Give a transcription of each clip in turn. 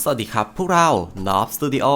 สวัสดีครับพวกเรา n o b Studio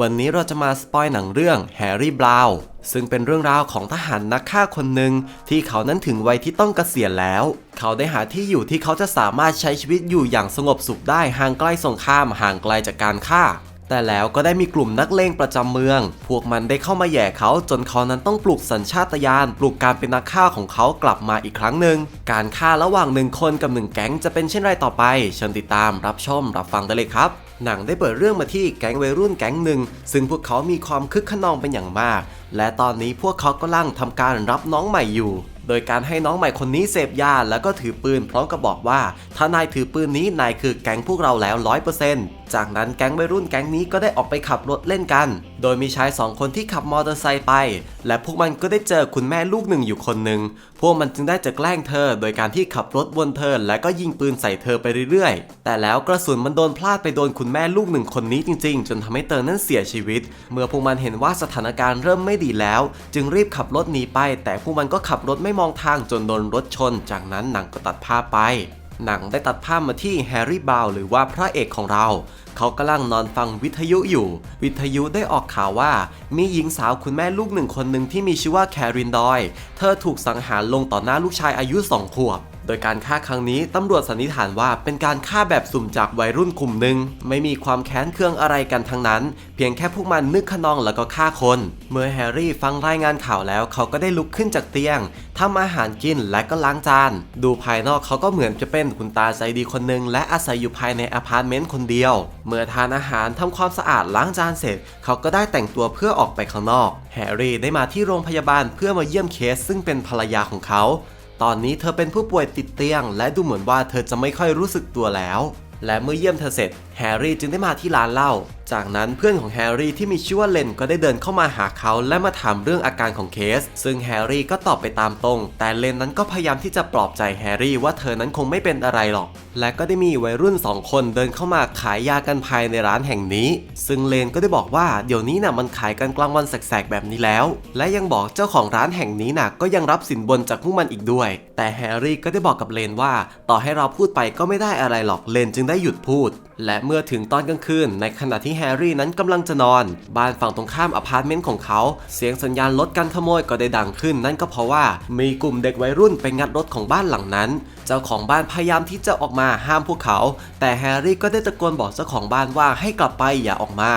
วันนี้เราจะมาสปอยหนังเรื่อง Harry Brown ซึ่งเป็นเรื่องราวของทหารนักฆ่าคนหนึ่งที่เขานั้นถึงวัยที่ต้องเกษียณแล้ว เขาได้หาที่อยู่ที่เขาจะสามารถใช้ชีวิตอยู่อย่างสงบสุขได้ห่างไกลสงครามห่างไกลจากการฆ่า แต่แล้วก็ได้มีกลุ่มนักเลงประจำเมือง พวกมันได้เข้ามาแย่เขาจนเขานั้นต้องปลุกสัญชาตญาณปลุกการเป็นนักฆ่าของเขากลับมาอีกครั้งหนึ่ง การฆ่าระหว่างหนึ่งคนกับหนึ่งแก๊งจะเป็นเช่นไรต่อไปเชิญติดตามรับชมรับฟังได้เลยครับหนังได้เปิดเรื่องมาที่แก๊งวัยรุ่นแก๊งหนึ่ง ซึ่งพวกเขามีความคึกขนองเป็นอย่างมาก และตอนนี้พวกเขากำลังทำการรับน้องใหม่อยู่ โดยการให้น้องใหม่คนนี้เสพยาแล้วก็ถือปืนพร้อมกับบอกว่า ถ้านายถือปืนนี้นายคือแก๊งพวกเราแล้วร้อยเปอร์เซ็นต์ จากนั้นแก๊งวัยรุ่นแก๊งนี้ก็ได้ออกไปขับรถเล่นกัน โดยมีชายสองคนที่ขับมอเตอร์ไซค์ไป และพวกมันก็ได้เจอคุณแม่ลูกหนึ่งอยู่คนหนึ่ง พวกมันจึงได้จะแกล้งเธอ โดยการที่ขับรถวนเธอและก็ยิงปืนใส่เธอไปเรื่อยๆ แต่แล้วกระสุนมันโดนพลาดไปโดนคุณแม่ลูกหนึ่งคนนี้จริงๆ จนทำให้เธอนั้นเสียชีวิต เมื่อพวกมันเห็นว่าสถานการณ์เริ่มไม่ดีแล้ว จึงรีบขับรถหนีไป แต่พวกมันก็ขับรถไม่มองทางจนโดนรถชน จากนั้นหนังก็ตัดภาพไป หนังได้ตัดภาพมาที่แฮร์รี่บาวหรือว่าพระเอกของเรา เขากำลังนอนฟังวิทยุอยู่ วิทยุได้ออกข่าวว่า มีหญิงสาวคุณแม่ลูกหนึ่งคนหนึ่งที่มีชื่อว่าแครินดอย เธอถูกสังหารลงต่อหน้าลูกชายอายุ 2 ขวบ โดยการฆ่าครั้งนี้ตำรวจสันนิษฐานว่าเป็นการฆ่าแบบสุ่มจากวัยรุ่นกลุ่มหนึ่งไม่มีความแค้นเคืองอะไรกันทั้งนั้น เพียงแค่พวกมันนึกขนองแล้วก็ฆ่าคน เมื่อแฮร์รี่ฟังรายงานข่าวแล้วเขาก็ได้ลุกขึ้นจากเตียงทำอาหารกินและก็ล้างจาน ดูภายนอกเขาก็เหมือนจะเป็นคุณตาใจดีคนหนึ่งและอาศัยอยู่ภายในอพาร์ตเมนต์คนเดียว เมื่อทานอาหารทำความสะอาดล้างจานเสร็จ เขาก็ได้แต่งตัวเพื่อออกไปข้างนอก แฮร์รี่ได้มาที่โรงพยาบาลเพื่อมาเยี่ยมเคสซึ่งเป็นภรรยาของเขา ตอนนี้เธอเป็นผู้ป่วยติดเตียง และดูเหมือนว่าเธอจะไม่ค่อยรู้สึกตัวแล้ว และเมื่อเยี่ยมเธอเสร็จ แฮร์รี่จึงได้มาที่ร้านเหล้า จากนั้นเพื่อนของแฮร์รี่ที่มีชื่อว่าเลนก็ได้เดินเข้ามาหาเขาและมาถามเรื่องอาการของเคส ซึ่งแฮร์รี่ก็ตอบไปตามตรง แต่เลนนั้นก็พยายามที่จะปลอบใจแฮร์รี่ว่าเธอนั้นคงไม่เป็นอะไรหรอก และก็ได้มีวัยรุ่นสองคนเดินเข้ามาขายยากันภายในร้านแห่งนี้ ซึ่งเลนก็ได้บอกว่าเดี๋ยวนี้น่ะมันขายกันกลางวันแสกๆแบบนี้แล้ว และยังบอกเจ้าของร้านแห่งนี้น่ะก็ยังรับสินบนจากพวกมันอีกด้วย แต่แฮร์รี่ก็ได้บอกกับเลนว่า ต่อให้เราพูดไปก็ไม่ได้อะไรหรอกเลนจึงได้หยุดพูดและเมื่อถึงตอนกลางคืน ในขณะที่แฮร์รี่นั้นกำลังจะนอน บ้านฝั่งตรงข้ามอพาร์ตเมนต์ของเขา เสียงสัญญาณรถการขโมยก็ได้ดังขึ้น นั่นก็เพราะว่ามีกลุ่มเด็กวัยรุ่นไปงัดรถของบ้านหลังนั้น เจ้าของบ้านพยายามที่จะออกมาห้ามพวกเขา แต่แฮร์รี่ก็ได้ตะโกนบอกเจ้าของบ้านว่าให้กลับไปอย่าออกมา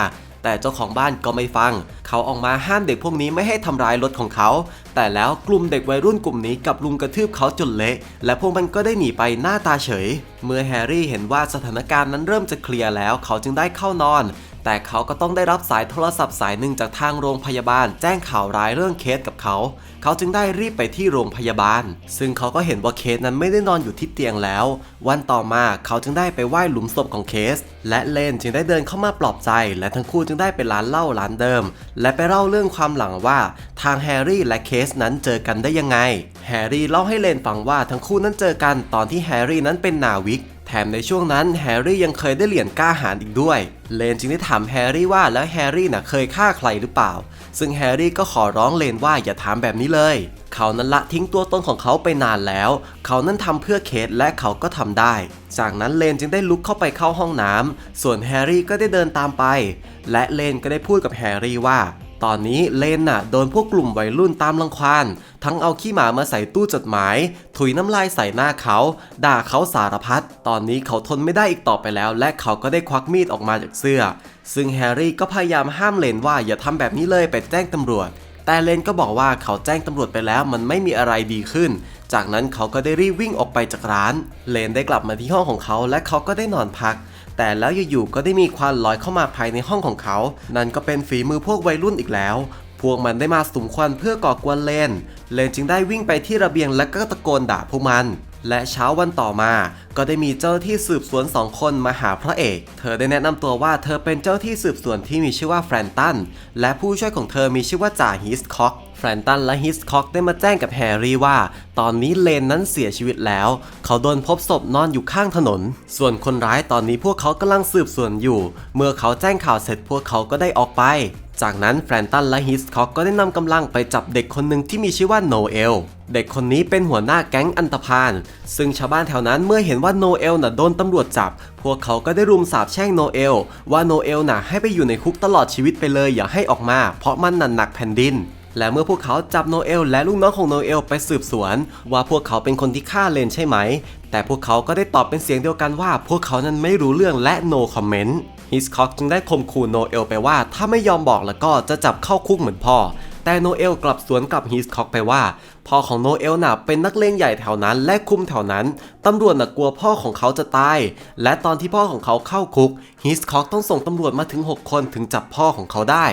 แต่เจ้าของบ้านก็ไม่ฟัง เขาออกมาห้ามเด็กพวกนี้ไม่ให้ทำร้ายรถของเขา แต่แล้วกลุ่มเด็กวัยรุ่นกลุ่มนี้กับลุมกระทืบเขาจนเละ และพวกมันก็ได้หนีไปหน้าตาเฉย เมื่อแฮร์รี่เห็นว่าสถานการณ์นั้นเริ่มจะเคลียร์แล้ว เขาจึงได้เข้านอน แต่เขาก็ต้องได้รับสายโทรศัพท์สายหนึ่งจากทางโรงพยาบาล แจ้งข่าวร้ายเรื่องเคสกับเขา เขาจึงได้รีบไปที่โรงพยาบาล ซึ่งเขาก็เห็นว่าเคสนั้นไม่ได้นอนอยู่ที่เตียงแล้ว วันต่อมาเขาจึงได้ไปไหว้หลุมศพของเคส และเลนจึงได้เดินเข้ามาปลอบใจ และทั้งคู่จึงได้ไปร้านเหล้าร้านเดิม และไปเล่าเรื่องความหลังว่า ทางแฮร์รี่และเคสนั้นเจอกันได้ยังไง แฮร์รี่เล่าให้เลนฟังว่าทั้งคู่นั้นเจอกันตอนที่แฮร์รี่นั้นเป็นนาวิก แถมในช่วงนั้นแฮร์รี่ยังเคยได้เหรียญกล้าหาญอีกด้วย เลนจึงได้ถามแฮร์รี่ว่าแล้วแฮร์รี่น่ะเคยฆ่าใครหรือเปล่า ซึ่งแฮร์รี่ก็ขอร้องเลนว่าอย่าถามแบบนี้เลย เขานั้นละทิ้งตัวตนของเขาไปนานแล้ว เขานั้นทำเพื่อเคสและเขาก็ทำได้ จากนั้นเลนจึงได้ลุกเข้าไปเข้าห้องน้ำส่วนแฮร์รี่ก็ได้เดินตามไป และเลนก็ได้พูดกับแฮร์รี่ว่า ตอนนี้เลนน่ะโดนพวกกลุ่มวัยรุ่นตามรังควานทั้งเอาขี้หมามาใส่ตู้จดหมาย ถุยน้ำลายใส่หน้าเขา ด่าเขาสารพัด ตอนนี้เขาทนไม่ได้อีกต่อไปแล้ว และเขาก็ได้ควักมีดออกมาจากเสื้อ ซึ่งแฮร์รี่ก็พยายามห้ามเลนว่าอย่าทำแบบนี้เลยไปแจ้งตำรวจ แต่เลนก็บอกว่าเขาแจ้งตำรวจไปแล้วมันไม่มีอะไรดีขึ้น จากนั้นเขาก็ได้รีบวิ่งออกไปจากร้าน เลนได้กลับมาที่ห้องของเขา และเขาก็ได้นอนพัก แต่แล้วอยู่ๆก็ได้มีควันลอยเข้ามาภายในห้องของเขา นั่นก็เป็นฝีมือพวกวัยรุ่นอีกแล้ว พวกมันได้มาสุมควันเพื่อก่อกวนเลน เลนจึงได้วิ่งไปที่ระเบียงและก็ตะโกนด่าพวกมันและเช้าวันต่อมาก็ได้มีเจ้าที่สืบสวนสองคนมาหาพระเอก เธอได้แนะนำตัวว่าเธอเป็นเจ้าที่สืบสวนที่มีชื่อว่าแฟรนตัน และผู้ช่วยของเธอมีชื่อว่าจ่าฮิสคอก แฟรนตันและฮิสคอกได้มาแจ้งกับแฮร์รี่ว่า ตอนนี้เลนนั้นเสียชีวิตแล้ว เขาโดนพบศพนอนอยู่ข้างถนน ส่วนคนร้ายตอนนี้พวกเขากำลังสืบสวนอยู่ เมื่อเขาแจ้งข่าวเสร็จพวกเขาก็ได้ออกไป จากนั้นแฟรนตันและฮิสคอกก็ได้นำกำลังไปจับเด็กคนหนึ่งที่มีชื่อว่าโนเอลเด็กคนนี้เป็นหัวหน้าแก๊งอันตพาลซึ่งชาวบ้านแถวนั้นเมื่อเห็นว่าโนเอลน่ะโดนตำรวจจับ พวกเขาก็ได้รุมสาบแช่งโนเอลว่าโนเอลน่ะให้ไปอยู่ในคุกตลอดชีวิตไปเลยอย่าให้ออกมา เพราะมันน่ะหนักแผ่นดิน และเมื่อพวกเขาจับโนเอลและลูกน้องของโนเอลไปสืบสวน ว่าพวกเขาเป็นคนที่ฆ่าเลนใช่ไหม แต่พวกเขาก็ได้ตอบเป็นเสียงเดียวกันว่า พวกเขานั้นไม่รู้เรื่องและ no comment ฮิสคอกจึงได้ข่มขู่โนเอลไปว่าถ้าไม่ยอมบอกแล้วก็จะจับเข้าคุกเหมือนพ่อ แต่โนเอลกลับสวนกับฮิสคอกไปว่า พ่อของโนเอลน่ะเป็นนักเลงใหญ่แถวนั้นและคุมแถวนั้น ตำรวจน่ะกลัวพ่อของเขาจะตาย และตอนที่พ่อของเขาเข้าคุกฮิสคอกต้องส่งตำรวจมาถึง 6 คนถึงจับพ่อของเขาได้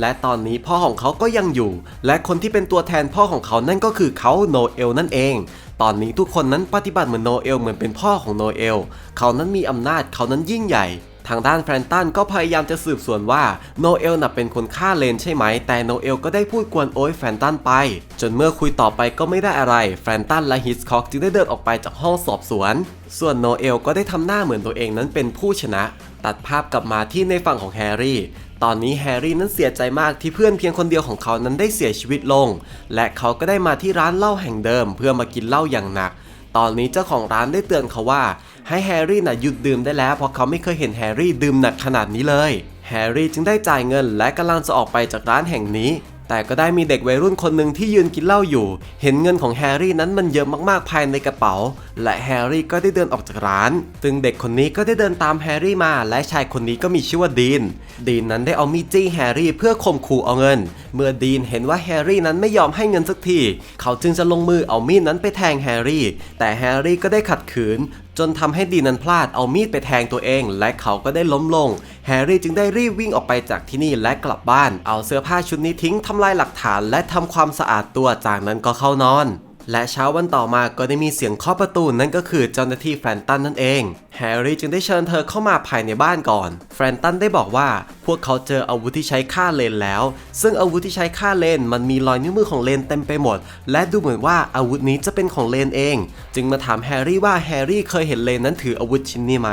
และตอนนี้พ่อของเขาก็ยังอยู่ และคนที่เป็นตัวแทนพ่อของเขานั่นก็คือเขาโนเอลนั่นเองตอนนี้ทุกคนนั้นปฏิบัติเหมือนโนเอลเหมือนเป็นพ่อของโนเอล เขานั้นมีอำนาจ เขานั้นยิ่งใหญ่ ทางด้านแฟรนตันก็พยายามจะสืบสวนว่าโนเอลน่ะเป็นคนฆ่าเลนใช่ไหม แต่โนเอลก็ได้พูดกวนโอยแฟรนตันไป จนเมื่อคุยต่อไปก็ไม่ได้อะไร แฟรนตันและฮิสคอกจึงได้เดินออกไปจากห้องสอบสวน ส่วนโนเอลก็ได้ทำหน้าเหมือนตัวเองนั้นเป็นผู้ชนะ ตัดภาพกลับมาที่ในฝั่งของแฮร์รี่ตอนนี้แฮร์รี่นั้นเสียใจมากที่เพื่อนเพียงคนเดียวของเขานั้นได้เสียชีวิตลง และเขาก็ได้มาที่ร้านเหล้าแห่งเดิมเพื่อมากินเหล้าอย่างหนัก ตอนนี้เจ้าของร้านได้เตือนเขาว่า ให้แฮร์รี่น่ะหยุดดื่มได้แล้วเพราะเขาไม่เคยเห็นแฮร์รี่ดื่มหนักขนาดนี้เลยแฮร์รี่จึงได้จ่ายเงินและกำลังจะออกไปจากร้านแห่งนี้ แต่ก็ได้มีเด็กวัยรุ่นคนหนึ่งที่ยืนกินเหล้าอยู่ เห็นเงินของแฮร์รี่นั้นมันเยอะมากๆภายในกระเป๋า และแฮร์รี่ก็ได้เดินออกจากร้าน ซึ่งเด็กคนนี้ก็ได้เดินตามแฮร์รี่มา และชายคนนี้ก็มีชื่อว่าดีน ดีนนั้นได้เอามีดจี้แฮร์รี่เพื่อข่มขู่เอาเงิน เมื่อดีนเห็นว่าแฮร์รี่นั้นไม่ยอมให้เงินสักที เขาจึงจะลงมือเอามีดนั้นไปแทงแฮร์รี่ แต่แฮร์รี่ก็ได้ขัดขืน จนทำให้ดีนนั้นพลาดเอามีดไปแทงตัวเอง และเขาก็ได้ล้มลง แฮร์รี่จึงได้รีบวิ่งออกไปจากที่นี่และกลับบ้าน เอาเสื้อผ้าชุดนี้ทิ้งทำลายหลักฐาน และทำความสะอาดตัว จากนั้นก็เข้านอน และเช้าวันต่อมาก็ได้มีเสียงเคาะประตูนั่นก็คือเจ้าหน้าที่แฟรนตันนั่นเอง แฮร์รี่จึงได้เชิญเธอเข้ามาภายในบ้านก่อน แฟรนตันได้บอกว่าพวกเขาเจออาวุธที่ใช้ฆ่าเลนแล้ว ซึ่งอาวุธที่ใช้ฆ่าเลนมันมีรอยนิ้วมือของเลนเต็มไปหมด และดูเหมือนว่าอาวุธนี้จะเป็นของเลนเอง จึงมาถามแฮร์รี่ว่าแฮร์รี่เคยเห็นเลนนั้นถืออาวุธชิ้นนี้ไหม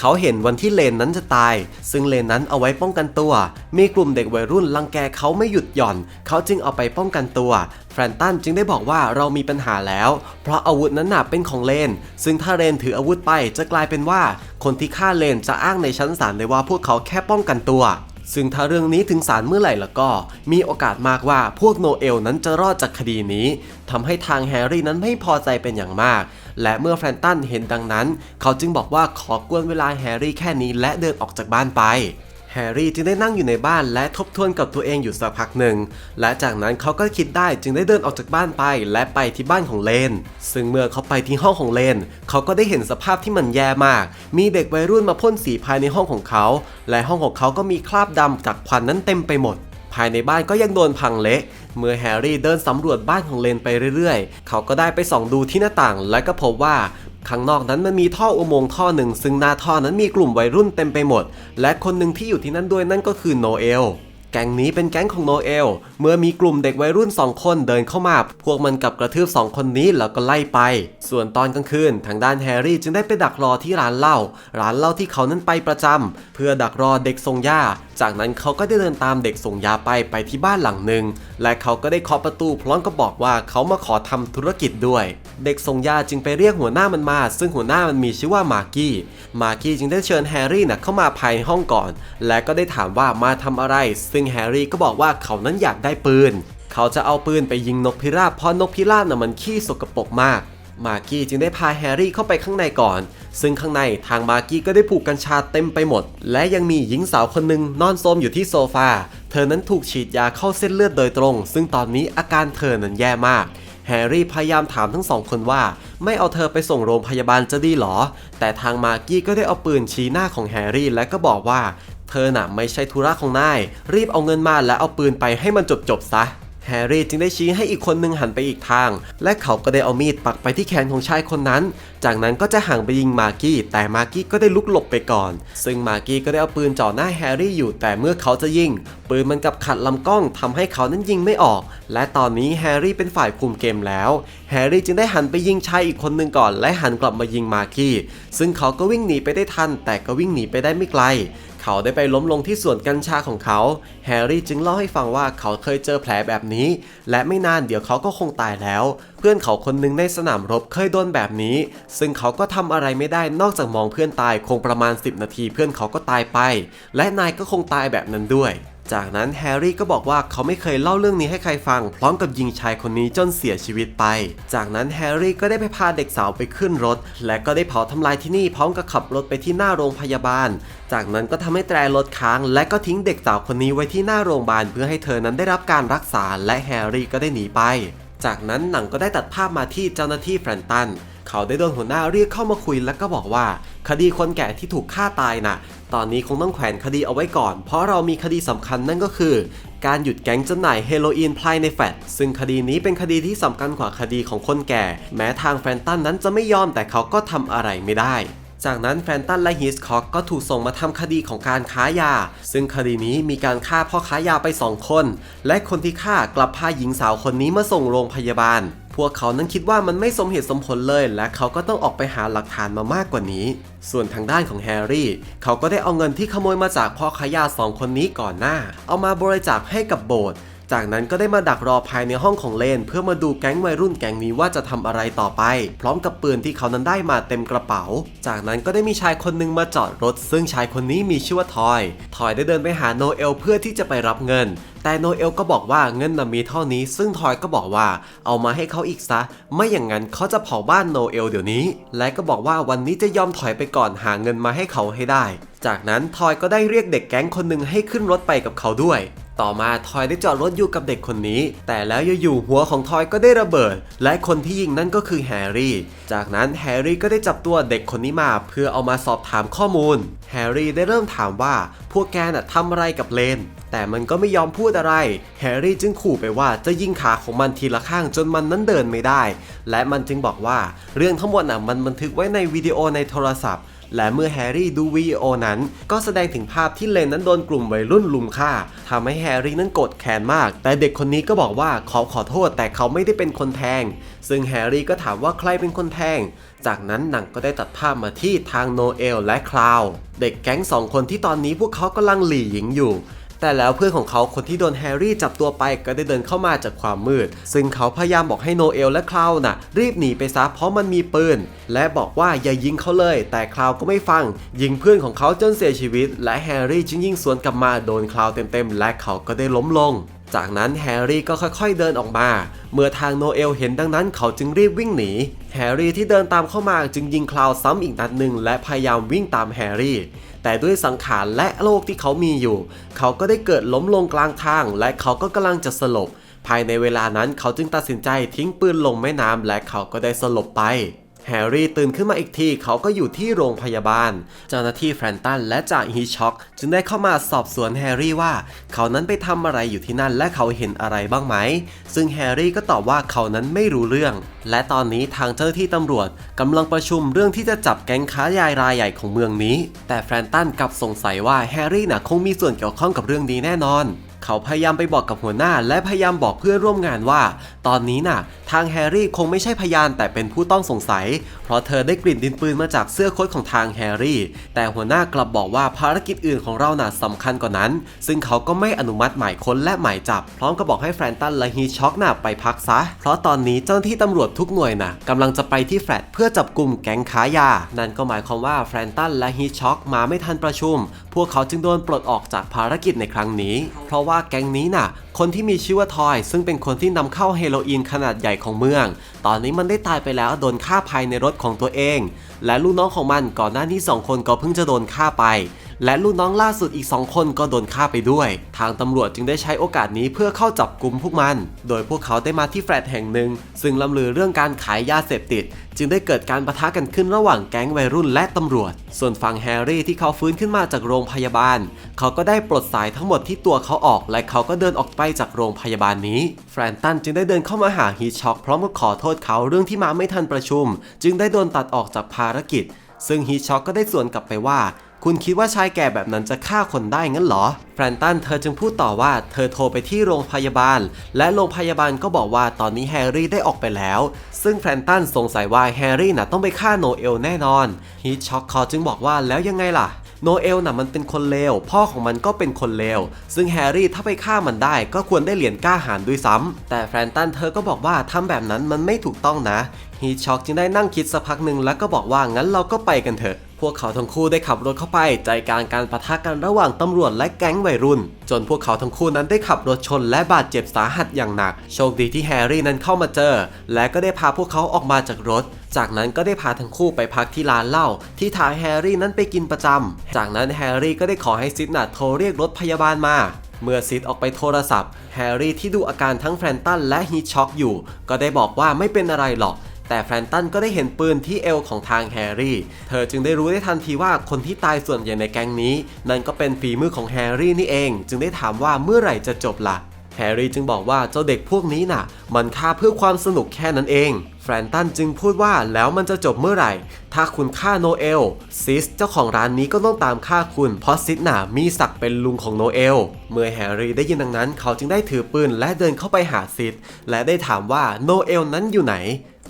เขาเห็นวันที่เลนนั้นจะตาย ซึ่งเลนนั้นเอาไว้ป้องกันตัว มีกลุ่มเด็กวัยรุ่นรังแกเขาไม่หยุดหย่อน เขาจึงเอาไปป้องกันตัว แฟรนตันจึงได้บอกว่าเรามีปัญหาแล้ว เพราะอาวุธนั้นหน่ะเป็นของเลน ซึ่งถ้าเลนถืออาวุธไปจะกลายเป็นว่า คนที่ฆ่าเลนจะอ้างในชั้นศาลเลยว่าพวกเขาแค่ป้องกันตัว ซึ่งถ้าเรื่องนี้ถึงศาลเมื่อไหร่ล้วก็ มีโอกาสมากว่าพวกโนเอลนั้นจะรอดจากคดีนี้ทำให้ทางแฮร์รี่นั้นไม่พอใจเป็นอย่างมาก และเมื่อแฟรนตันเห็นดังนั้น เขาจึงบอกว่าขอกวนเวลาแฮร์รี่แค่นี้และเดินออกจากบ้านไป แฮร์รี่จึงได้นั่งอยู่ในบ้านและทบทวนกับตัวเองอยู่สักพักหนึ่ง และจากนั้นเขาก็คิดได้จึงได้เดินออกจากบ้านไปและไปที่บ้านของเลน ซึ่งเมื่อเขาไปที่ห้องของเลน เขาก็ได้เห็นสภาพที่มันแย่มาก มีเด็กวัยรุ่นมาพ่นสีภายในห้องของเขา และห้องของเขาก็มีคราบดำจากควันนั้นเต็มไปหมด ภายในบ้านก็ยังโดนพังเละ เมื่อแฮร์รี่เดินสำรวจบ้านของเลนไปเรื่อยๆ เขาก็ได้ไปส่องดูที่หน้าต่าง และก็พบว่า ข้างนอกนั้นมันมีท่ออุโมงค์ท่อหนึ่งซึ่งหน้าท่อนั้นมีกลุ่มวัยรุ่นเต็มไปหมด และคนหนึ่งที่อยู่ที่นั่นด้วยนั่นก็คือโนเอล แก๊งนี้เป็นแก๊งของโนเอล เมื่อมีกลุ่มเด็กวัยรุ่น 2 คนเดินเข้ามา พวกมันกับกระทืบ 2 คนนี้แล้วก็ไล่ไป ส่วนตอนกลางคืนทางด้านแฮร์รี่จึงได้ไปดักรอที่ร้านเหล้า ร้านเหล้าที่เขานั้นไปประจำเพื่อดักรอเด็กทรงยา จากนั้นเขาก็ได้เดินตามเด็กส่งยาไปไปที่บ้านหลังหนึ่ง และเขาก็ได้เคาะประตูพร้อมกับบอกว่าเขามาขอทำธุรกิจด้วย เด็กส่งยาจึงไปเรียกหัวหน้ามันมา ซึ่งหัวหน้ามันมีชื่อว่ามาร์กี้ มาร์กี้จึงได้เชิญแฮร์รี่นะเข้ามาภายในห้องก่อน และก็ได้ถามว่ามาทำอะไร ซึ่งแฮร์รี่ก็บอกว่าเขานั้นอยากได้ปืน เขาจะเอาปืนไปยิงนกพิราบเพราะนกพิราบน่ะมันขี้สกปรกมาก มาร์กี้จึงได้พาแฮร์รี่เข้าไปข้างในก่อน ซึ่งข้างในทางมาร์กี้ก็ได้ผูกกัญชาเต็มไปหมด และยังมีหญิงสาวคนหนึ่งนอนโซมอยู่ที่โซฟา เธอนั้นถูกฉีดยาเข้าเส้นเลือดโดยตรง ซึ่งตอนนี้อาการเธอนั้นแย่มากแฮร์รี่พยายามถามทั้งสองคนว่า ไม่เอาเธอไปส่งโรงพยาบาลจะดีหรอ แต่ทางมาร์กี้ก็ได้เอาปืนชี้หน้าของแฮร์รี่และก็บอกว่า ธอน่ะไม่ใช่ธุระของนาย รีบเอาเงินมาและเอาปืนไปให้มันจบๆซะแฮร์รี่จึงได้ชี้ให้อีกคนนึงหันไปอีกทาง และเขาก็ได้เอามีดปักไปที่แขนของชายคนนั้น จากนั้นก็จะห่างไปยิงมาร์กี้ แต่มาร์กี้ก็ได้ลุกหลบไปก่อน ซึ่งมาร์กี้ก็ได้เอาปืนจ่อหน้าแฮร์รี่อยู่ แต่เมื่อเขาจะยิง ปืนมันกลับขัดลำกล้องทำให้เขานั้นยิงไม่ออก และตอนนี้แฮร์รี่เป็นฝ่ายคุมเกมแล้ว แฮร์รี่จึงได้หันไปยิงชายอีกคนหนึ่งก่อน และหันกลับมายิงมาร์กี้ ซึ่งเขาก็วิ่งหนีไปได้ทัน แต่ก็วิ่งหนีไปได้ไม่ไกล เขาได้ไปล้มลงที่สวนกัญชาของเขา แฮร์รี่จึงเล่าให้ฟังว่าเขาเคยเจอแผลแบบนี้ และไม่นานเดี๋ยวเขาก็คงตายแล้ว เพื่อนเขาคนหนึ่งในสนามรบเคยโดนแบบนี้ ซึ่งเขาก็ทำอะไรไม่ได้นอกจากมองเพื่อนตายคงประมาณ 10 นาทีเพื่อนเขาก็ตายไป และนายก็คงตายแบบนั้นด้วย จากนั้นแฮร์รี่ก็บอกว่าเขาไม่เคยเล่าเรื่องนี้ให้ใครฟัง พร้อมกับยิงชายคนนี้จนเสียชีวิตไป จากนั้นแฮร์รี่ก็ได้ไปพาเด็กสาวไปขึ้นรถ และก็ได้เผาทำลายที่นี่พร้อมกับขับรถไปที่หน้าโรงพยาบาล จากนั้นก็ทำให้แตรรถค้าง และก็ทิ้งเด็กสาวคนนี้ไว้ที่หน้าโรงพยาบาลเพื่อให้เธอนั้นได้รับการรักษา และแฮร์รี่ก็ได้หนีไป จากนั้นหนังก็ได้ตัดภาพมาที่เจ้าหน้าที่แฟรนตันเขาได้โดนหัวหน้าเรียกเข้ามาคุยแล้วก็บอกว่า คดีคนแก่ที่ถูกฆ่าตายน่ะ ตอนนี้คงต้องแขวนคดีเอาไว้ก่อน เพราะเรามีคดีสำคัญนั่นก็คือ การหยุดแก๊งจำหน่ายเฮโรอีนภายในแฟลตซึ่งคดีนี้เป็นคดีที่สำคัญกว่าคดีของคนแก่ แม้ทางแฟรนตันนั้นจะไม่ยอมแต่เขาก็ทำอะไรไม่ได้จากนั้นแฟรนตันและฮิสคอกก็ถูกส่งมาทำคดีของการค้ายา ซึ่งคดีนี้มีการฆ่าพ่อค้ายาไป 2 คน และคนที่ฆ่ากลับพาหญิงสาวคนนี้มาส่งโรงพยาบาล พวกเขานั้นคิดว่ามันไม่สมเหตุสมผลเลย และเขาก็ต้องออกไปหาหลักฐานมามากกว่านี้ ส่วนทางด้านของแฮร์รี่ เขาก็ได้เอาเงินที่ขโมยมาจากพ่อค้ายาสองคนนี้ก่อนหน้า เอามาบริจาคให้กับโบสถ์ จากนั้นก็ได้มาดักรอภายในห้องของเลน เพื่อมาดูแก๊งวัยรุ่นแก๊งนี้ว่าจะทำอะไรต่อไป พร้อมกับปืนที่เขานั้นได้มาเต็มกระเป๋า จากนั้นก็ได้มีชายคนหนึ่งมาจอดรถ ซึ่งชายคนนี้มีชื่อว่าทอย ทอยได้เดินไปหาโนเอลเพื่อที่จะไปรับเงิน แต่โนเอลก็บอกว่าเงินน่ะมีเท่านี้ ซึ่งทอยก็บอกว่าเอามาให้เขาอีกซะ ไม่อย่างนั้นเขาจะเผาบ้านโนเอลเดี๋ยวนี้ และก็บอกว่าวันนี้จะยอมถอยไปก่อนหาเงินมาให้เขาให้ได้ จากนั้นทอยก็ได้เรียกเด็กแก๊งคนหนึ่งให้ขึ้นรถไปกับเขาด้วย ต่อมาทอยได้จอดรถอยู่กับเด็กคนนี้ แต่แล้วอยู่ๆหัวของทอยก็ได้ระเบิด และคนที่ยิงนั่นก็คือแฮร์รี่ จากนั้นแฮร์รี่ก็ได้จับตัวเด็กคนนี้มา เพื่อเอามาสอบถามข้อมูล แฮร์รี่ได้เริ่มถามว่าพวกแกน่ะทำอะไรกับเลน แต่มันก็ไม่ยอมพูดอะไร แฮร์รี่จึงขู่ไปว่าจะยิงขาของมันทีละข้างจนมันนั้นเดินไม่ได้ และมันจึงบอกว่าเรื่องทั้งหมดน่ะมันบันทึกไว้ในวิดีโอในโทรศัพท์ และเมื่อแฮร์รี่ดูวิดีโอนั้น ก็แสดงถึงภาพที่เลนนั้นโดนกลุ่มวัยรุ่นลุมฆ่าทำให้แฮร์รี่นั้นโกรธแค้นมาก แต่เด็กคนนี้ก็บอกว่าขอขอโทษแต่เขาไม่ได้เป็นคนแทง ซึ่งแฮร์รี่ก็ถามว่าใครเป็นคนแทง จากนั้นหนังก็ได้ตัดภาพมาที่ทางโนเอลและคลาว เด็กแก๊งสองคนที่ตอนนี้พวกเขากำลังหลี่หญิงอยู่ แต่แล้วเพื่อนของเขาคนที่โดนแฮร์รี่จับตัวไปก็ได้เดินเข้ามาจากความมืด ซึ่งเขาพยายามบอกให้โนเอลและคลาวน่ะ รีบหนีไปซะเพราะมันมีปืน และบอกว่าอย่ายิงเขาเลย แต่คลาวก็ไม่ฟัง ยิงเพื่อนของเขาจนเสียชีวิต และแฮร์รี่จึงยิงสวนกลับมาโดนคลาวเต็มๆและเขาก็ได้ล้มลง จากนั้นแฮร์รี่ก็ค่อยๆเดินออกมา เมื่อทางโนเอลเห็นดังนั้นเขาจึงรีบวิ่งหนี แฮร์รี่ที่เดินตามเข้ามาจึงยิงคลาวซ้ำอีกนัดหนึ่งและพยายามวิ่งตามแฮร์รี่ แต่ด้วยสังขารและโรคที่เขามีอยู่ เขาก็ได้เกิดล้มลงกลางทาง และเขาก็กำลังจะสลบ ภายในเวลานั้นเขาจึงตัดสินใจทิ้งปืนลงแม่น้ำและเขาก็ได้สลบไป แฮร์รี่ตื่นขึ้นมาอีกทีเขาก็อยู่ที่โรงพยาบาล เจ้าหน้าที่แฟรนตันและจ่าฮีช็อกจึงได้เข้ามาสอบสวนแฮร์รี่ว่า เขานั้นไปทำอะไรอยู่ที่นั่นและเขาเห็นอะไรบ้างไหม ซึ่งแฮร์รี่ก็ตอบว่าเขานั้นไม่รู้เรื่อง และตอนนี้ทางเจ้าหน้าที่ตำรวจกำลังประชุมเรื่องที่จะจับแก๊งค้ายายรายใหญ่ของเมืองนี้ แต่แฟรนตันกลับสงสัยว่าแฮร์รี่น่ะคงมีส่วนเกี่ยวข้องกับเรื่องนี้แน่นอนเขาพยายามไปบอกกับหัวหน้าและพยายามบอกเพื่อนร่วมงานว่า ตอนนี้น่ะ ทางแฮร์รี่คงไม่ใช่พยานแต่เป็นผู้ต้องสงสัย เพราะเธอได้กลิ่นดินปืนมาจากเสื้อโค้ทของทางแฮร์รี่ แต่หัวหน้ากลับบอกว่าภารกิจอื่นของเราน่ะสำคัญกว่านั้น ซึ่งเขาก็ไม่อนุมัติหมายค้นและหมายจับ พร้อมกับบอกให้แฟรนตันและฮีช็อกน่ะไปพักซะ เพราะตอนนี้เจ้าหน้าที่ตำรวจทุกหน่วยน่ะกำลังจะไปที่แฟลตเพื่อจับกลุ่มแก๊งค้ายา นั่นก็หมายความว่าแฟรนตันและฮีช็อกมาไม่ทันประชุม พวกเขาจึงโดนปลดออกจากภารกิจในครั้งนี้ เพราะว่าแก๊งนี้น่ะ คนที่มีชื่อว่าทอย ซึ่งเป็นคนที่นำเข้าเฮโรอีนขนาดใหญ่ของเมือง ตอนนี้มันได้ตายไปแล้วโดนฆ่าภายในรถของตัวเอง และลูกน้องของมันก่อนหน้านี้สองคนก็เพิ่งจะโดนฆ่าไป และลูกน้องล่าสุดอีก 2 คนก็โดนฆ่าไปด้วย ทางตำรวจจึงได้ใช้โอกาสนี้เพื่อเข้าจับกลุ่มพวกมัน โดยพวกเขาได้มาที่แฟลตแห่งหนึ่ง ซึ่งลำลือเรื่องการขายยาเสพติด จึงได้เกิดการปะทะกันขึ้นระหว่างแก๊งวัยรุ่นและตำรวจ ส่วนฝั่งแฮร์รี่ที่เขาฟื้นขึ้นมาจากโรงพยาบาล เขาก็ได้ปลดสายทั้งหมดที่ตัวเขาออก และเขาก็เดินออกไปจากโรงพยาบาลนี้ แฟรนตันจึงได้เดินเข้ามาหาฮีช็อกพร้อมกับขอโทษเขาเรื่องที่มาไม่ทันประชุม จึงได้โดนตัดออกจากภารกิจ ซึ่งฮีช็อกก็ได้สวนกลับไปว่า คุณคิดว่าชายแก่แบบนั้นจะฆ่าคนได้งั้นเหรอแฟรนตันเธอจึงพูดต่อว่าเธอโทรไปที่โรงพยาบาล และโรงพยาบาลก็บอกว่าตอนนี้แฮร์รี่ได้ออกไปแล้ว ซึ่งแฟรนตันสงสัยว่าแฮร์รี่น่ะต้องไปฆ่าโนเอลแน่นอนฮีทช็อกเขาจึงบอกว่าแล้วยังไงล่ะโนเอลน่ะมันเป็นคนเลว พ่อของมันก็เป็นคนเลว ซึ่งแฮร์รี่ถ้าไปฆ่ามันได้ก็ควรได้เหรียญกล้าหาญด้วยซ้ำแต่แฟรนตันเธอก็บอกว่าทำแบบนั้นมันไม่ถูกต้องนะฮีช็อกจึงได้นั่งคิดสักพักหนึ่งแล้วก็บอกว่างั้นเราก็ไปกันเถอะ วกเขาทั้งคู่ได้ขับรถเข้าไปใจกลางการปะทะกันระหว่างตำรวจและแก๊งวัยรุ่น จนพวกเขาทั้งคู่นั้นได้ขับรถชนและบาดเจ็บสาหัสอย่างหนัก โชคดีที่แฮร์รี่นั้นเข้ามาเจอ และก็ได้พาพวกเขาออกมาจากรถ จากนั้นก็ได้พาทั้งคู่ไปพักที่ร้านเหล้าที่ทางแฮร์รี่นั้นไปกินประจำจากนั้นแฮร์รี่ก็ได้ขอให้ซิดนาโทรเรียกรถพยาบาลมาเมื่อซิดออกไปโทรศัพท์ แฮร์รี่ที่ดูอาการทั้งแฟรนตันและฮีช็อกอยู่ ก็ได้บอกว่าไม่เป็นอะไรหรอก แต่แฟรนตันก็ได้เห็นปืนที่เอวของทางแฮร์รี่ เธอจึงได้รู้ได้ทันทีว่าคนที่ตายส่วนใหญ่ในแก๊งนี้ นั่นก็เป็นฝีมือของแฮร์รี่นี่เอง จึงได้ถามว่าเมื่อไหร่จะจบล่ะแฮร์รี่จึงบอกว่าเจ้าเด็กพวกนี้น่ะ มันฆ่าเพื่อความสนุกแค่นั้นเอง แฟรนตันจึงพูดว่าแล้วมันจะจบเมื่อไหร่ ถ้าคุณฆ่าโนเอลซิสเจ้าของร้านนี้ก็ต้องตามฆ่าคุณ เพราะซิสน่ะมีศักดิ์เป็นลุงของโนเอล เมื่อแฮร์รี่ได้ยินดังนั้น เขาจึงได้ถือปืนและเดินเข้าไปหาซิสและได้ถามว่าโนเอลนั้นอยู่ไหน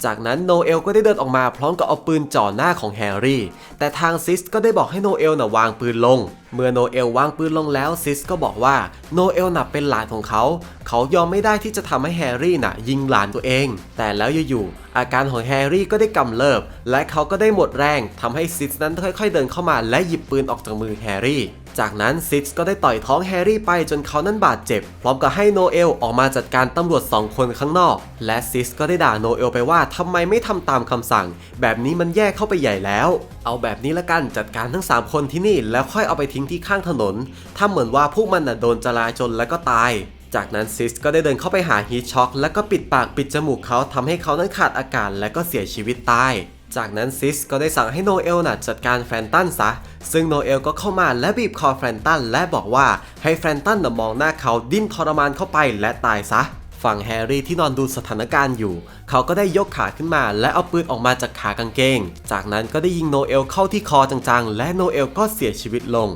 จากนั้นโนเอลก็ได้เดินออกมาพร้อมกับเอาปืนจ่อหน้าของแฮร์รี่ แต่ทางซิสก็ได้บอกให้โนเอลน่ะวางปืนลง เมื่อโนเอลวางปืนลงแล้วซิสก็บอกว่าโนเอลน่ะเป็นหลานของเขา เขายอมไม่ได้ที่จะทำให้แฮร์รี่น่ะยิงหลานตัวเอง แต่แล้วอยู่ๆอาการของแฮร์รี่ก็ได้กำเริบ และเขาก็ได้หมดแรงทำให้ซิสนั้นค่อย ๆ เดินเข้ามาและหยิบปืนออกจากมือแฮร์รี่ จากนั้นซิสก็ได้ต่อยท้องแฮร์รี่ไปจนเขานั้นบาดเจ็บ พร้อมกับให้โนเอลออกมาจัดการตำรวจ 2 คนข้างนอก และซิสก็ได้ด่าโนเอลไปว่าทำไมไม่ทำตามคำสั่ง แบบนี้มันแย่เข้าไปใหญ่แล้ว เอาแบบนี้ละกันจัดการทั้ง 3 คนที่นี่แล้วค่อยเอาไปทิ้งที่ข้างถนนถ้าเหมือนว่าพวกมันน่ะโดนจลาจนแล้วก็ตายจากนั้นซิสก็ได้เดินเข้าไปหาฮีช็อก แล้วก็ปิดปากปิดจมูกเขาทำให้เขานั้นขาดอากาศและก็เสียชีวิตตาย จากนั้นซิสก็ได้สั่งให้โนเอลน่ะจัดการแฟรนตันซะ ซึ่งโนเอลก็เข้ามาและบีบคอแฟรนตันและบอกว่าให้แฟรนตันน่ะมองหน้าเขาดิ้นทรมานเข้าไปและตายซะ ฝั่งแฮร์รี่ที่นอนดูสถานการณ์อยู่ เขาก็ได้ยกขาขึ้นมาและเอาปืนออกมาจากขากางเกง จากนั้นก็ได้ยิงโนเอลเข้าที่คอจังๆ และโนเอลก็เสียชีวิตลง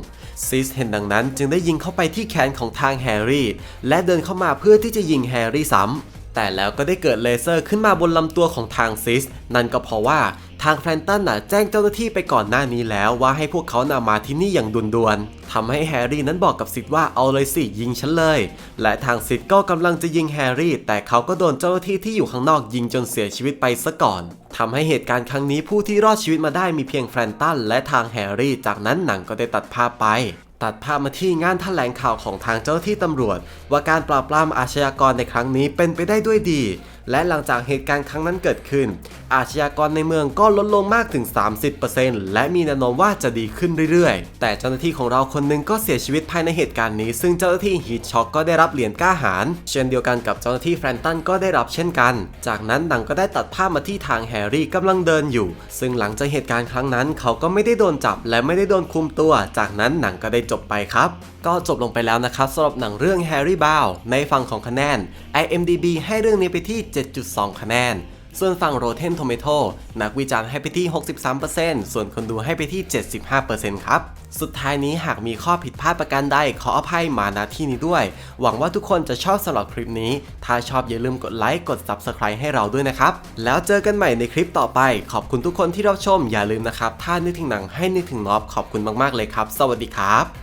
ซิสเห็นดังนั้นจึงได้ยิงเข้าไปที่แขนของทางแฮร์รี่ และเดินเข้ามาเพื่อที่จะยิงแฮร์รี่ซ้ำ แต่แล้วก็ได้เกิดเลเซอร์ขึ้นมาบนลำตัวของทางซิส นั่นก็เพราะว่าทางแฟรนตันน่ะแจ้งเจ้าหน้าที่ไปก่อนหน้านี้แล้วว่าให้พวกเขานำมาที่นี่อย่างด่วนๆทำให้แฮร์รี่นั้นบอกกับซิดว่าเอาเลยสิยิงฉันเลย และทางซิดก็กำลังจะยิงแฮร์รี่ แต่เขาก็โดนเจ้าหน้าที่ที่อยู่ข้างนอกยิงจนเสียชีวิตไปซะก่อนทำให้เหตุการณ์ครั้งนี้ผู้ที่รอดชีวิตมาได้มีเพียงแฟรนตันและทางแฮร์รี่ จากนั้นหนังก็ได้ตัดภาพไป ตัดภาพมาที่งานแถลงข่าวของทางเจ้าที่ตำรวจ ว่าการปราบปรามอาชญากรในครั้งนี้เป็นไปได้ด้วยดี และหลังจากเหตุการณ์ครั้งนั้นเกิดขึ้น อาชญากรในเมืองก็ลดลงมากถึง 30%และมีแนวโน้มว่าจะดีขึ้นเรื่อยๆ แต่เจ้าหน้าที่ของเราคนหนึงก็เสียชีวิตภายในเหตุการณ์นี้ ซึ่งเจ้าหน้าที่ฮีทช็อกก็ได้รับเหรียญกล้าหาญเช่นเดียวกันกับเจ้าหน้าที่แฟรนตันก็ได้รับเช่นกัน จากนั้นหนังก็ได้ตัดภาพมาที่ทางแฮร์รี่กำลังเดินอยู่ ซึ่งหลังจากเหตุการณ์ครั้งนั้น เขาก็ไม่ได้โดนจับและไม่ได้โดนคุมตัว จากนั้นหนังก็ได้จบไปครับก็จบลงไปแล้วนะครับสำหรับหนังเรื่อง Harry b o w ในฝั่งของคะแนน IMDB ให้เรื่องนี้ไปที่ 7.2 คะแนน ส่วนฝั่ง Rotten Tomato นักวิจารณ์ให้ไปที่ 63%ส่วนคนดูให้ไปที่ 75%ครับ สุดท้ายนี้หากมีข้อผิดพลาดประการใดขออภัยมาณที่นี้ด้วย หวังว่าทุกคนจะชอบสำหรับคลิปนี้ ถ้าชอบอย่าลืมกดไลค์กด Subscribe ให้เราด้วยนะครับ แล้วเจอกันใหม่ในคลิปต่อไป ขอบคุณทุกคนที่รับชมอย่าลืมนะครับ ถ้านึกถึงหนังให้นึกถึงน็อบขอบคุณมากๆเลยครับ สวัสดีครับ